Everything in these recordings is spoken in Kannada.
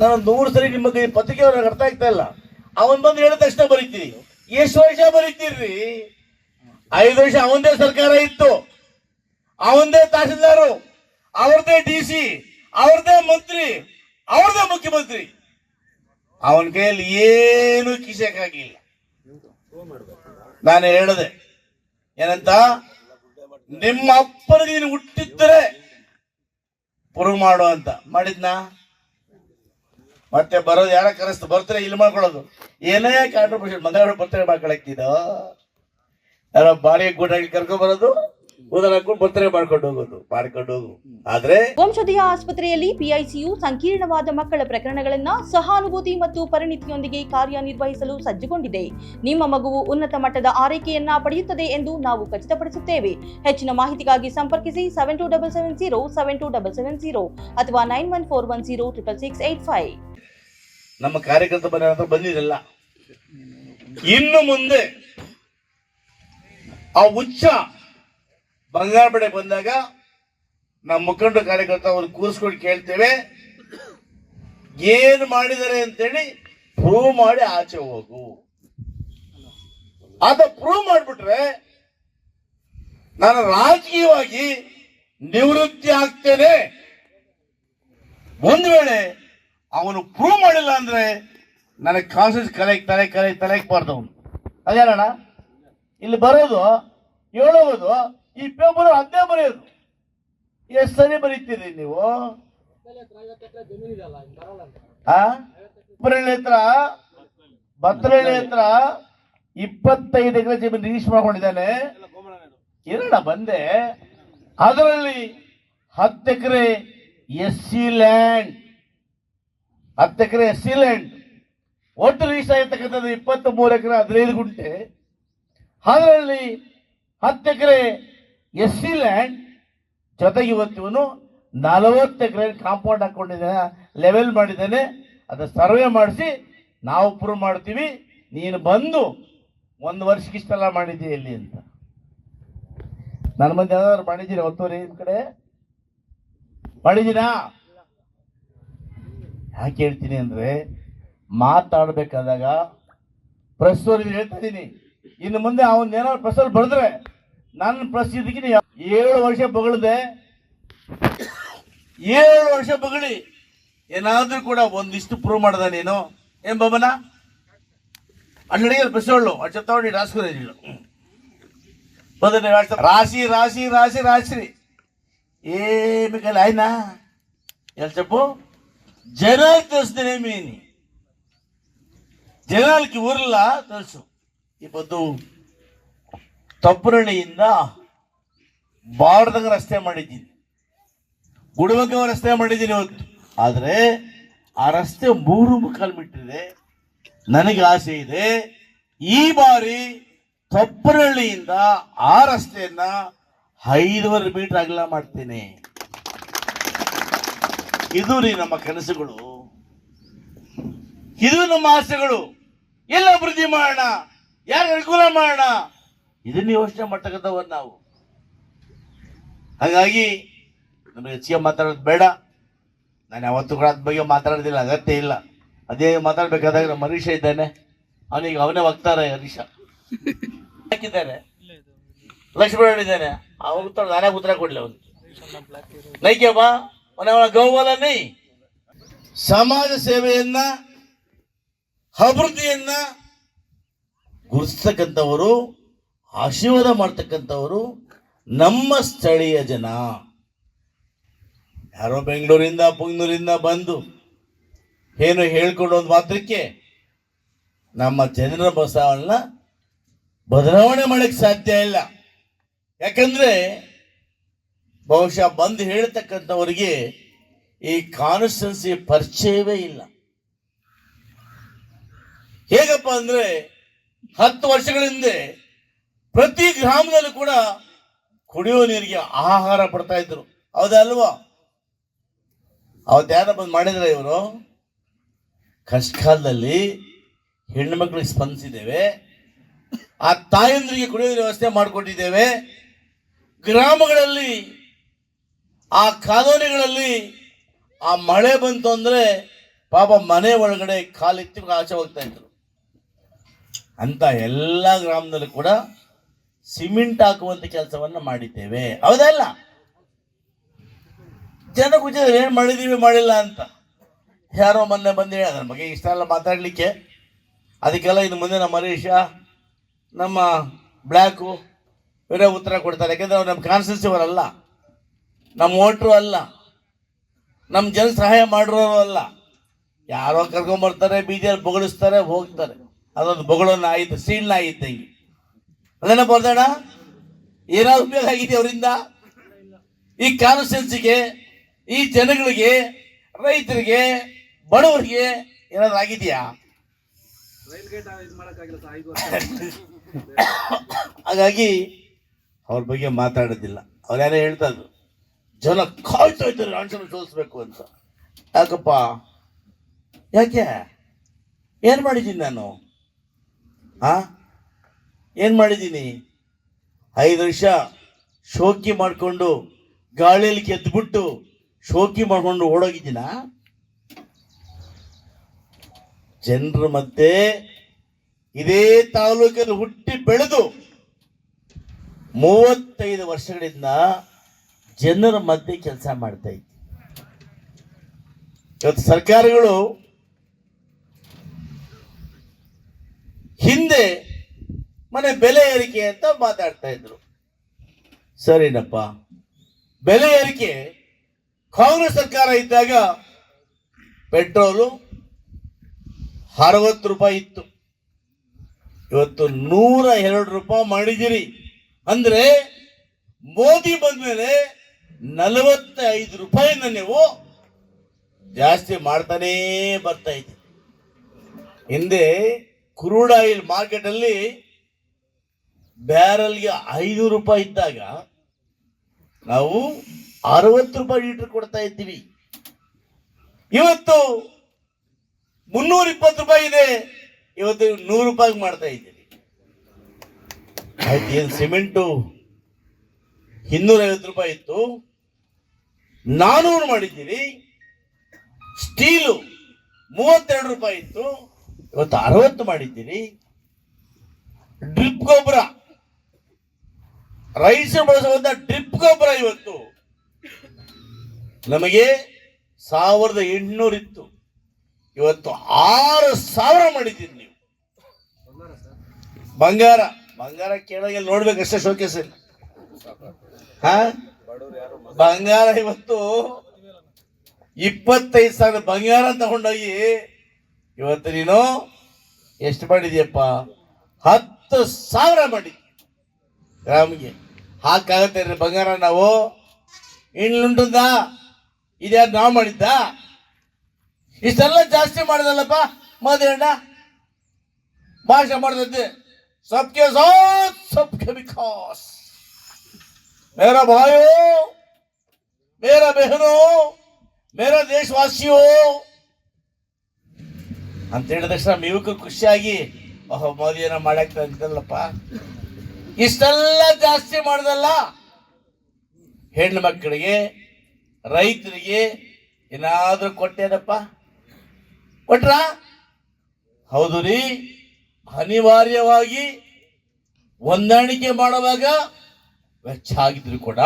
ನಾನು ನೂರು ಸರಿ ನಿಮ್ಮ ಪತ್ರಿಕೆ ಅವ್ರ ಅರ್ಥ ಆಗ್ತಾ ಇಲ್ಲ. ಅವನ್ ಬಂದು ಹೇಳಿದ ತಕ್ಷಣ ಬರೀತೀರಿ. ಎಷ್ಟು ವರ್ಷ ಬರೀತೀರಿ? ಐದು ವರ್ಷ ಅವಂದೇ ಸರ್ಕಾರ ಇತ್ತು. ಅವಂದೇ ತಹಸೀಲ್ದಾರು, ಅವ್ರದೇ ಡಿ ಸಿ, ಅವ್ರದೇ ಮಂತ್ರಿ, ಅವ್ರದೇ ಮುಖ್ಯಮಂತ್ರಿ. ಅವನ ಕೈಯಲ್ಲಿ ಏನು ಕಿಸಕ್ಕಾಗಿಲ್ಲ ನಾನು ಹೇಳಿದೆ, ಏನಂತ? ನಿಮ್ಮ ಅಪ್ಪನ ನೀನು ಹುಟ್ಟಿದ್ದರೆ ಪುರು ಮಾಡು ಅಂತ. ಮಾಡಿದ್ನಾ? ಮತ್ತೆ ಬರೋದು ಯಾರ ಕರೆಸ್ತು? ಬರ್ತಾರೆ? ಇಲ್ಲಿ ಮಾಡ್ಕೊಳ್ಳೋದು. ಏನೇ ಕಾಂಟ್ರಿಬ್ಯೂಷನ್ ಮಂಗಳವಾರ ಬರ್ತಾರೆ ಮಾಡ್ಕೊಳಕ್ತಿದೋ ಯಾರೋ ಬಾಡಿಗೆ ಗೂಡಾಗಿ ಕರ್ಕೊಂಡ್ ಬರೋದು ವಂಶೋದಯ ಆಸ್ಪತ್ರೆಯಲ್ಲಿ ಪಿಐಸಿಯು ಸಂಕೀರ್ಣವಾದ ಮಕ್ಕಳ ಪ್ರಕರಣಗಳನ್ನು ಸಹಾನುಭೂತಿ ಮತ್ತು ಪರಿಣಿತಿಯೊಂದಿಗೆ ಕಾರ್ಯನಿರ್ವಹಿಸಲು ಸಜ್ಜುಗೊಂಡಿದೆ. ನಿಮ್ಮ ಮಗುವು ಉನ್ನತ ಮಟ್ಟದ ಆರೈಕೆಯನ್ನ ಪಡೆಯುತ್ತದೆ ಎಂದು ನಾವು ಖಚಿತಪಡಿಸುತ್ತೇವೆ. ಹೆಚ್ಚಿನ ಮಾಹಿತಿಗಾಗಿ ಸಂಪರ್ಕಿಸಿ seven two double seven zero seven two double seven zero ಅಥವಾ nine one four one zero triple six eight five ನಮ್ಮ ಕಾರ್ಯಕರ್ತ ಬಂದ ಬಂದಿರಲ್ಲ ಇನ್ನು ಮುಂದೆ ಆ ಉಚ್ಚ ಬಂಗಾರ ಬೆಳೆ ಬಂದಾಗ ನಮ್ಮ ಮುಖಂಡ ಕಾರ್ಯಕರ್ತ ಅವ್ರು ಕೂರಿಸ್ಕೊಂಡು ಕೇಳ್ತೇವೆ. ಏನು ಮಾಡಿದರೆ ಅಂತೇಳಿ ಪ್ರೂವ್ ಮಾಡಿ ಆಚೆ ಹೋಗು. ಅದ ಪ್ರೂವ್ ಮಾಡಿಬಿಟ್ರೆ ನಾನು ರಾಜಕೀಯವಾಗಿ ನಿವೃತ್ತಿ ಆಗ್ತೇನೆ. ಒಂದು ವೇಳೆ ಅವನು ಪ್ರೂವ್ ಮಾಡಿಲ್ಲ ಅಂದ್ರೆ ನನಗೆ ಕಾನ್ಸೆನ್ಸ್ ಕಲೆಕ್ ತಲೆ ಕಲೆ ತಲೆಕ್ಬಾರ್ದು ಅವನು. ಅದೇನಣ್ಣ? ಇಲ್ಲಿ ಬರೋದು ಹೇಳೋದು, ಈ ಪೇಪರ್ ಅದೇ ಬರೆಯೋದು. ಎಷ್ಟು ಸರಿ ಬರೀತೀರಿ ನೀವು? ಹತ್ರ ಬತ್ತರಳ್ಳಿ ಹತ್ರ ಇಪ್ಪತ್ತೈದು ಎಕರೆ ಜಮೀನು ರಿಜಿಸ್ಟರ್ ಮಾಡ್ಕೊಂಡಿದ್ದಾನೆ. ಏನಣ್ಣ ಬಂದೆ. ಅದರಲ್ಲಿ ಹತ್ತು ಎಕರೆ ಎಸ್ ಸಿ ಲ್ಯಾಂಡ್ ಹತ್ತು ಎಕರೆ ಎಸ್ ಸಿ ಲ್ಯಾಂಡ್ ಒಟ್ಟು ರಿಜಿಸ್ಟರ್ ಆಗಿರ್ತಕ್ಕಂಥದ್ದು ಇಪ್ಪತ್ತ್ ಮೂರು ಎಕರೆ ಹದಿನೈದು ಗುಂಟೆ. ಅದರಲ್ಲಿ ಹತ್ತು ಎಕರೆ ಎಸ್ ಸಿ ಲ್ಯಾಂಡ್ ಜೊತೆಗೆ ಇವತ್ತು ಇವನು ನಲವತ್ತು ಎಕರೆ ಕಾಂಪೌಂಡ್ ಹಾಕೊಂಡಿದ್ದಾನೆ ಲೆವೆಲ್ ಮಾಡಿದ್ದಾನೆ. ಅದು ಸರ್ವೆ ಮಾಡಿಸಿ, ನಾವು ಪ್ರೂವ್ ಮಾಡ್ತೀವಿ, ನೀನು ಬಂದು ಒಂದು ವರ್ಷಕ್ಕೆ ಇಷ್ಟೆಲ್ಲ ಮಾಡಿದ್ದೀಯ ಇಲ್ಲಿ ಅಂತ. ನನ್ನ ಮಂದಿ ಯಾವ್ದಾದ್ರು ಮಾಡಿದ್ದೀರಾ ಒತ್ತುವರಿ ನಿಮ್ಮ ಕಡೆ? ಮಾಡಿದ್ದೀರಾ? ಯಾಕೆ ಹೇಳ್ತೀನಿ ಅಂದ್ರೆ ಮಾತಾಡ್ಬೇಕಾದಾಗ ಪ್ರೆಸ್ ಅವ್ರಿಗೆ ಹೇಳ್ತಾ ಇದ್ದೀನಿ ಇನ್ನು ಮುಂದೆ ಅವನ್ ಏನಾದ್ರು ಪ್ರೆಸ್ ಅಲ್ಲಿ ಬರೆದ್ರೆ ನನ್ನ ಪ್ರೆಸ್ ಇದಕ್ಕೆ ಏಳು ವರ್ಷ ಬಗಳದೆ ಏಳು ವರ್ಷ ಬಗಳಿ ಏನಾದ್ರೂ ಕೂಡ ಒಂದಿಷ್ಟು ಪ್ರೂವ್ ಮಾಡ್ದ ನೀನು ಏನ್ ಬಬನ ಅಲ್ಲಿಗೆ ಪ್ರೆಸ್ ಹೇಳು ಅಷ್ಟು ತಗೊಂಡು ರಾಸ್ಕೂರಿಲ್ಲ రాశి రాశి రాశి రాశి ఏమి కల ఆయన ఎలా చెప్పు జనాలకి తెలుస్తుందేమి అని జనాలకి ఊర్లా తెలుసు ఈ పొద్దు ತಪ್ಪುರಳ್ಳಿಯಿಂದ ಬಾರ್ದಾಗ ರಸ್ತೆ ಮಾಡಿದ್ದೀನಿ ಗುಡುವಂಗ ರಸ್ತೆ ಮಾಡಿದ್ದೀನಿ ಇವತ್ತು ಆದರೆ ಆ ರಸ್ತೆ ಮೂರು ಮುಕ್ಕಾಲು ಮೀಟರ್ ಇದೆ ನನಗೆ ಆಸೆ ಇದೆ ಈ ಬಾರಿ ತೊಪ್ಪರಹಳ್ಳಿಯಿಂದ ಆ ರಸ್ತೆಯನ್ನ ಐದೂವರೆ ಮೀಟರ್ ಅಗಲ ಮಾಡ್ತೇನೆ ಇದು ರೀ ನಮ್ಮ ಕನಸುಗಳು ಇದು ನಮ್ಮ ಆಸೆಗಳು. ಎಲ್ಲ ಅಭಿವೃದ್ಧಿ ಮಾಡೋಣ. ಯಾರು ಅನುಕೂಲ ಮಾಡೋಣ? ಇದನ್ನ ಯೋಚನೆ ಮಾಡ್ತಕ್ಕಂಥವ್ರು ನಾವು. ಹಾಗಾಗಿ ನಮಗೆ ಹೆಚ್ಚಿಗೆ ಮಾತಾಡೋದು ಬೇಡ. ನಾನು ಯಾವತ್ತು ಕೂಡ ಅದ್ರ ಬಗ್ಗೆ ಮಾತಾಡೋದಿಲ್ಲ, ಅಗತ್ಯ ಇಲ್ಲ. ಅದೇ ಮಾತಾಡ್ಬೇಕಾದಾಗ ನಮ್ಮ ಹರೀಶ ಇದ್ದಾನೆ. ಅವನಿಗೆ ಅವನೇ ಹೋಗ್ತಾರೆ ಹರೀಶ. ಹಾಕಿದ್ದಾರೆ. ಲಕ್ಷ್ಮಣ ಇದ್ದಾನೆ. ಉತ್ತರ, ನಾನೇ ಉತ್ತರ ಕೊಡ್ಲಿ ಅವನು ನೈಕೆ ಬಾ ಗೌಬಲ ನೈ. ಸಮಾಜ ಸೇವೆಯನ್ನ, ಅಭಿವೃದ್ಧಿಯನ್ನ ಗುರುತಿಸ್ತಕ್ಕಂಥವರು, ಆಶೀರ್ವಾದ ಮಾಡ್ತಕ್ಕಂಥವರು ನಮ್ಮ ಸ್ಥಳೀಯ ಜನ. ಯಾರೋ ಬೆಂಗಳೂರಿಂದ, ಪುಂಗ್ನೂರಿಂದ ಬಂದು ಏನು ಹೇಳ್ಕೊಂಡು ಒಂದು ಮಾತ್ರಕ್ಕೆ ನಮ್ಮ ಜನರ ಬಸವನ್ನ ಬದಲಾವಣೆ ಮಾಡಕ್ಕೆ ಸಾಧ್ಯ ಇಲ್ಲ. ಯಾಕಂದ್ರೆ ಬಹುಶಃ ಬಂದು ಹೇಳ್ತಕ್ಕಂಥವರಿಗೆ ಈ ಕಾನ್ಸ್ಟೆನ್ಸಿ ಪರಿಚಯವೇ ಇಲ್ಲ. ಹೇಗಪ್ಪ ಅಂದ್ರೆ ಹತ್ತು ವರ್ಷಗಳ ಹಿಂದೆ ಪ್ರತಿ ಗ್ರಾಮದಲ್ಲೂ ಕೂಡ ಕುಡಿಯೋ ನೀರಿಗೆ ಆಹಾರ ಪಡ್ತಾ ಇದ್ರು. ಹೌದಲ್ವಾ? ಅವತ್ತು ಯಾರ ಬಂದು ಮಾಡಿದ್ರೆ ಇವರು? ಕಷ್ಟಕಾಲದಲ್ಲಿ ಹೆಣ್ಣು ಮಕ್ಕಳಿಗೆ ಸ್ಪಂದಿಸಿದ್ದೇವೆ. ಆ ತಾಯಂದ್ರಿಗೆ ಕುಡಿಯೋ ವ್ಯವಸ್ಥೆ ಮಾಡಿಕೊಟ್ಟಿದ್ದೇವೆ. ಗ್ರಾಮಗಳಲ್ಲಿ ಆ ಕಾಲೋನಿಗಳಲ್ಲಿ ಆ ಮಳೆ ಬಂತು ಅಂದರೆ ಪಾಪ ಮನೆ ಒಳಗಡೆ ಕಾಲಿತ್ತಿ ಆಚೆ ಹೋಗ್ತಾ ಇದ್ರು. ಅಂತ ಎಲ್ಲ ಗ್ರಾಮದಲ್ಲೂ ಕೂಡ ಸಿಮೆಂಟ್ ಹಾಕುವಂತ ಕೆಲಸವನ್ನ ಮಾಡಿದ್ದೇವೆ. ಹೌದಲ್ಲ? ಜನ ಗುಜರ ಏನು ಮಾಡಿದೀವಿ ಮಾಡಿಲ್ಲ ಅಂತ. ಯಾರೋ ಮೊನ್ನೆ ಬಂದು ಹೇಳಿ, ಅದ್ರ ಬಗ್ಗೆ ಇಷ್ಟ ಎಲ್ಲ ಮಾತಾಡಲಿಕ್ಕೆ. ಅದಕ್ಕೆಲ್ಲ ಇನ್ನು ಮುಂದೆ ನಮ್ಮ ಹರೀಶ, ನಮ್ಮ ಬ್ಲ್ಯಾಕು ಬೇರೆ ಉತ್ತರ ಕೊಡ್ತಾರೆ. ಯಾಕಂದ್ರೆ ಅವ್ರು ನಮ್ಮ ಅವರಲ್ಲ. ನಮ್ಮ ವೋಟ್ರು ಅಲ್ಲ. ನಮ್ಮ ಜನ ಸಹಾಯ ಮಾಡಿರೋರು ಅಲ್ಲ. ಯಾರೋ ಕರ್ಕೊಂಬರ್ತಾರೆ ಬೀದಿಯಲ್ಲಿ ಬೊಗಳಿಸ್ತಾರೆ, ಹೋಗ್ತಾರೆ. ಅದೊಂದು ಬೊಗಳನ್ನ ಆಯಿತು, ಸೀಳ್ನ ಹಿಂಗೆ. ಅದನ್ನ ಬರ್ದಣ್ಣ ಏನಾದ್ರು ಉಪಯೋಗ ಆಗಿದೆ ಅವರಿಂದ? ಈ ಕಾನ್ಸ್ಟಿಟ್ಯೂನ್ಸಿಗೆ ಈ ಜನಗಳಿಗೆ, ರೈತರಿಗೆ, ಬಡವರಿಗೆ ಏನಾದ್ರು ಆಗಿದೆಯಾ? ಹಾಗಾಗಿ ಅವ್ರ ಬಗ್ಗೆ ಮಾತಾಡೋದಿಲ್ಲ. ಅವ್ರು ಯಾರೇ ಹೇಳ್ತಾ ಇದ್ರು. ಜನ ಕಾಯ್ತಾ ಇದ್ದಾರೆ ರಾಂಚನ ಸೋಲಿಸ್ಬೇಕು ಅಂತ. ಯಾಕಪ್ಪ? ಯಾಕೆ? ಏನು ಮಾಡಿದ್ದೀನಿ ನಾನು? ಆ? ಏನು ಮಾಡಿದ್ದೀನಿ? ಐದು ವರ್ಷ ಶೋಕಿ ಮಾಡಿಕೊಂಡು ಗಾಳಿಯಲ್ಲಿ ಗೆದ್ದುಬಿಟ್ಟು ಶೋಕಿ ಮಾಡಿಕೊಂಡು ಓಡೋಗಿದ್ದೀನ? ಜನರ ಮಧ್ಯೆ ಇದೇ ತಾಲೂಕಲ್ಲಿ ಹುಟ್ಟಿ ಬೆಳೆದು ಮೂವತ್ತೈದು ವರ್ಷಗಳಿಂದ ಜನರ ಮಧ್ಯೆ ಕೆಲಸ ಮಾಡ್ತಾ ಇತ್ತು ಇವತ್ತು ಸರ್ಕಾರಗಳು ಹಿಂದೆ ಮನೆ ಬೆಲೆ ಏರಿಕೆ ಅಂತ ಮಾತಾಡ್ತಾ ಇದ್ರು. ಸರಿನಪ್ಪ. ಬೆಲೆ ಏರಿಕೆ ಕಾಂಗ್ರೆಸ್ ಸರ್ಕಾರ ಇದ್ದಾಗ ಪೆಟ್ರೋಲು ಅರವತ್ತು ರೂಪಾಯಿ ಇತ್ತು. ಇವತ್ತು ನೂರ ಎರಡು ರೂಪಾಯಿ ಮಾಡಿದಿರಿ ಅಂದ್ರೆ ಮೋದಿ ಬಂದ್ಮೇಲೆ ನಲವತ್ತೈದು ರೂಪಾಯಿನ ನೀವು ಜಾಸ್ತಿ ಮಾಡ್ತಾನೇ ಬರ್ತಾ ಇದ್ದೀವಿ ಹಿಂದೆ ಕ್ರೂಡ್ ಆಯಿಲ್ ಮಾರ್ಕೆಟ್ ಅಲ್ಲಿ ಬ್ಯಾರಲ್ಗೆ ಐದು ರೂಪಾಯಿ ಇದ್ದಾಗ ನಾವು ಅರವತ್ತು ರೂಪಾಯಿ ಲೀಟರ್ ಕೊಡ್ತಾ ಇದ್ದೀವಿ. ಇವತ್ತು ಮುನ್ನೂರ ಇಪ್ಪತ್ತು ರೂಪಾಯಿ ಇದೆ. ಇವತ್ತು ನೂರು ರೂಪಾಯಿ ಮಾಡ್ತಾ ಇದ್ದೀವಿ ಆಯ್ತು, ಏನು ಸಿಮೆಂಟು? ಇನ್ನೂರೈವತ್ತು ರೂಪಾಯಿ ಇತ್ತು. ನಾನೂರು ಮಾಡಿದ್ದೀರಿ. ಸ್ಟೀಲು ಮೂವತ್ತೆರಡು ರೂಪಾಯಿ ಇತ್ತು. ಇವತ್ತು ಅರವತ್ತು ಮಾಡಿದ್ದೀರಿ. ಡ್ರಿಪ್ ಗೊಬ್ಬರ. ರೈಸ್ ಬಳಸುವಂತ ಡ್ರಿಪ್ ಗೊಬ್ಬರ ಇವತ್ತು. ನಮಗೆ ಸಾವಿರದ ಎಂಟುನೂರು ಇವತ್ತು ಆರು ಸಾವಿರ ಮಾಡಿದ್ದೀರಿ ನೀವು. ಬಂಗಾರ. ಬಂಗಾರ ಕೇಳಿ ನೋಡ್ಬೇಕು ಅಷ್ಟೇ ಶೋಕೇಸ್ ಹಾ? ಬಂಗಾರ ಇವತ್ತು ಇಪ್ಪತ್ತೈದು ಸಾವಿರ ಬಂಗಾರ ತಗೊಂಡೋಗಿ ಇವತ್ತು ನೀನು ಎಷ್ಟು ಮಾಡಿದ್ಯಪ್ಪ ಹತ್ತು ಸಾವಿರ ಮಾಡಿ ಗ್ರಾಮಿಗೆ ಹಾಕಾಗತ್ತೆ ರೀ ಬಂಗಾರ ನಾವು ಇನ್ನುಂಟದ ಇದ್ಯಾರು ನಾವು ಮಾಡಿದ್ದ ಇಷ್ಟೆಲ್ಲ ಜಾಸ್ತಿ ಮಾಡಿದಲ್ಲಪ್ಪ ಮದುವೆಣ್ಣ ಭಾಷೆ ಮಾಡ್ತೈತೆ सबके साथ सबके विकास मेरा भाइयों मेरा बहनों मेरा ದೇಶವಾಸಿಯೋ ಅಂತ ಹೇಳಿದ ತಕ್ಷಣ ಯುವಕರು ಖುಷಿಯಾಗಿ ಓಹೋ ಮೋದಿ ಏನೋ ಮಾಡಾಕ್ತಾ ಅಂತಲ್ಲಪ್ಪ ಇಷ್ಟೆಲ್ಲ ಜಾಸ್ತಿ ಮಾಡ್ದಲ್ಲ ಹೆಣ್ಣು ಮಕ್ಕಳಿಗೆ ರೈತರಿಗೆ ಏನಾದ್ರೂ ಕೊಟ್ಟೇನಪ್ಪ ಕೊಟ್ರ ಹೌದು ರೀ ಅನಿವಾರ್ಯವಾಗಿ ಹೊಂದಾಣಿಕೆ ಮಾಡುವಾಗ ವೆಚ್ಚ ಆಗಿದ್ರು ಕೂಡ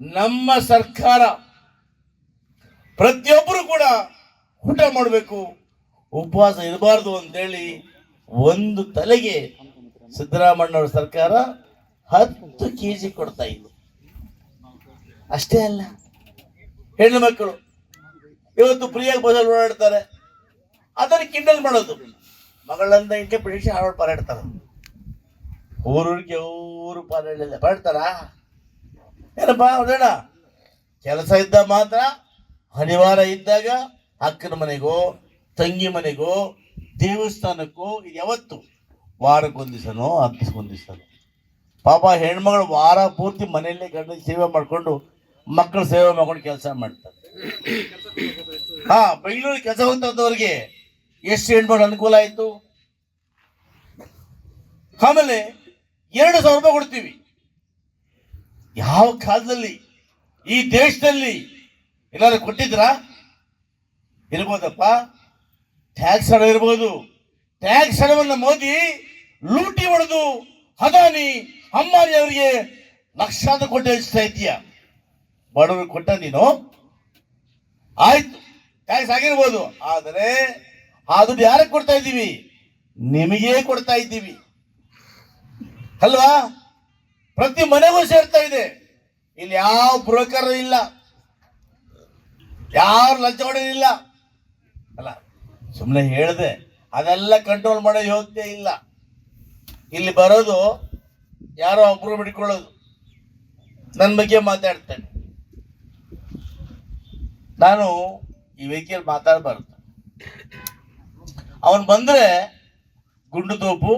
ನಮ್ಮ ಸರ್ಕಾರ ಪ್ರತಿಯೊಬ್ಬರು ಕೂಡ ಊಟ ಮಾಡಬೇಕು, ಉಪವಾಸ ಇರಬಾರ್ದು ಅಂತೇಳಿ ಒಂದು ತಲೆಗೆ ಸಿದ್ದರಾಮಣ್ಣವ್ರ ಸರ್ಕಾರ ಹತ್ತು ಕೆ ಜಿ ಕೊಡ್ತಾ ಇತ್ತು. ಅಷ್ಟೇ ಅಲ್ಲ. ಹೆಣ್ಣು ಮಕ್ಕಳು, ಇವತ್ತು ಪ್ರಿಯಾಗಿ ಬಸ್ಸಲ್ಲಿ ಓಡಾಡ್ತಾರೆ. ಅದನ್ನು ಕಿಂಡಲ್ ಮಾಡೋದು. ಮಗಳಂದ ಇಂಟರ್ಪ್ರಿಟೇಷನ್ ಹಾಡು ಪಾರಾಡ್ತಾರ. ಊರೂರಿಗೆ ಊರು ಪಾರಾಡಲಿಲ್ಲ. ಪಾಡ್ತಾರ? ಏನಪ್ಪ ಹೌದಣ್ಣ ಕೆಲಸ ಇದ್ದ ಮಾತ್ರ ಅನಿವಾರ್ಯ ಇದ್ದಾಗ ಅಕ್ಕನ ಮನೆಗೋ, ತಂಗಿ ಮನೆಗೋ, ದೇವಸ್ಥಾನಕ್ಕೋ, ಇದು ಯಾವತ್ತು ವಾರಕ್ಕೊಂದಿಸನೋ ದಿವಸನೋ ಪಾಪ ಹೆಣ್ಮಗಳು ವಾರ ಪೂರ್ತಿ ಮನೆಯಲ್ಲೇ ಗಂಡ ಸೇವೆ ಮಾಡಿಕೊಂಡು, ಮಕ್ಕಳ ಸೇವೆ ಮಾಡ್ಕೊಂಡು ಕೆಲಸ ಮಾಡ್ತಾರೆ. ಹಾ ಬೆಂಗಳೂರು ಕೆಲಸ ಹೊಂದವ್ರಿಗೆ ಎಷ್ಟು ಹೆಣ್ಮಗಳು ಅನುಕೂಲ ಆಯಿತು? ಆಮೇಲೆ ಎರಡು ಸಾವಿರ ರೂಪಾಯಿ ಕೊಡ್ತೀವಿ. ಯಾವ ಕಾಲದಲ್ಲಿ, ಈ ದೇಶದಲ್ಲಿ ಏನಾದ್ರು ಕೊಟ್ಟಿದ್ರಾ? ಇರ್ಬೋದಪ್ಪ. ಟ್ಯಾಕ್ಸ್ ಹಣ ಇರ್ಬೋದು. ಟ್ಯಾಕ್ಸ್ ಹಣವನ್ನು ಮೋದಿ ಲೂಟಿ ಹೊಡೆದು ಹದಾನಿ ಅಂಬಾನಿ ಅವರಿಗೆ ಲಕ್ಷಾಂತರ ಕೋಟಿ ಹಂಚ್ತಾ ಇದೀಯ ಬಡವರು ಕೊಟ್ಟ ನೀನು? ಆಯ್ತು ಟ್ಯಾಕ್ಸ್ ಆಗಿರ್ಬೋದು. ಆದರೆ, ಆ ದುಡ್ಡು ಯಾರಿಗೆ ಕೊಡ್ತಾ ಇದ್ದೀವಿ? ನಿಮಗೇ ಕೊಡ್ತಾ ಇದ್ದೀವಿ. ಅಲ್ವಾ? ಪ್ರತಿ ಮನೆಗೂ ಸೇರ್ತಾ ಇದೆ. ಇಲ್ಲಿ ಯಾವ ಬ್ರೋಕರ್ ಇಲ್ಲ. ಯಾರು ಲಂಚ ಹೊಡೆದಿಲ್ಲ ಅಲ್ಲ ಸುಮ್ಮನೆ ಹೇಳಿದೆ, ಅದೆಲ್ಲ ಕಂಟ್ರೋಲ್ ಮಾಡೋ ಯೋಗ್ಯ ಇಲ್ಲ. ಇಲ್ಲಿ ಬರೋದು ಯಾರೋ ಒಬ್ರು ಬಿಟ್ಕೊಳ್ಳೋದು. ನನ್ನ ಬಗ್ಗೆ ಮಾತಾಡ್ತಾನೆ. ನಾನು ಈ ವೆಹಿಕಲ್ ಮಾತಾಡಬಾರ್ದು. ಅವನು ಬಂದರೆ ಗುಂಡು ತೋಪು